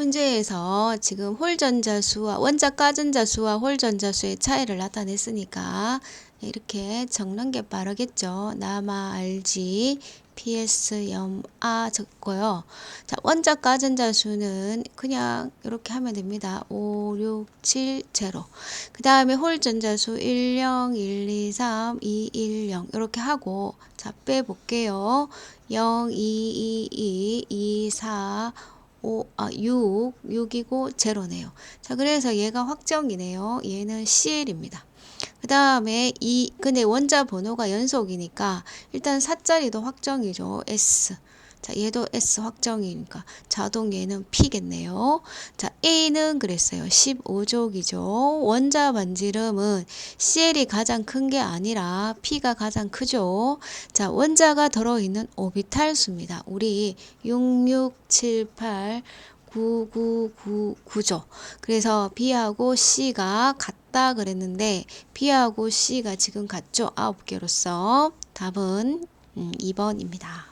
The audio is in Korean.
문제에서 지금 홀전자수와 원자 가전자수와 홀전자수의 차이를 나타냈으니까 이렇게 적는 게 빠르겠죠. 남아 알지 PS 염아 적고요. 자, 원자 가전자 수는 그냥 이렇게 하면 됩니다. 5, 6, 7, 0. 그 다음에 홀전자수 1, 0, 1, 2, 3, 2, 1, 0 이렇게 하고 자 빼볼게요. 0, 2, 2, 2, 2, 4, 5, 아, 6, 6이고 제로네요. 자, 그래서 얘가 확정이네요. 얘는 CL입니다. 그 다음에 이, 근데 원자 번호가 연속이니까 일단 4자리도 확정이죠. S. 자, 얘도 S 확정이니까 자동 얘는 P겠네요. 자, A는 그랬어요. 15족이죠. 원자 반지름은 CL이 가장 큰 게 아니라 P가 가장 크죠. 자, 원자가 들어있는 오비탈 수입니다. 우리 6678 9999죠. 그래서 B하고 C가 같다 그랬는데 B하고 C가 지금 같죠. 9개로서 답은 음, 2번입니다.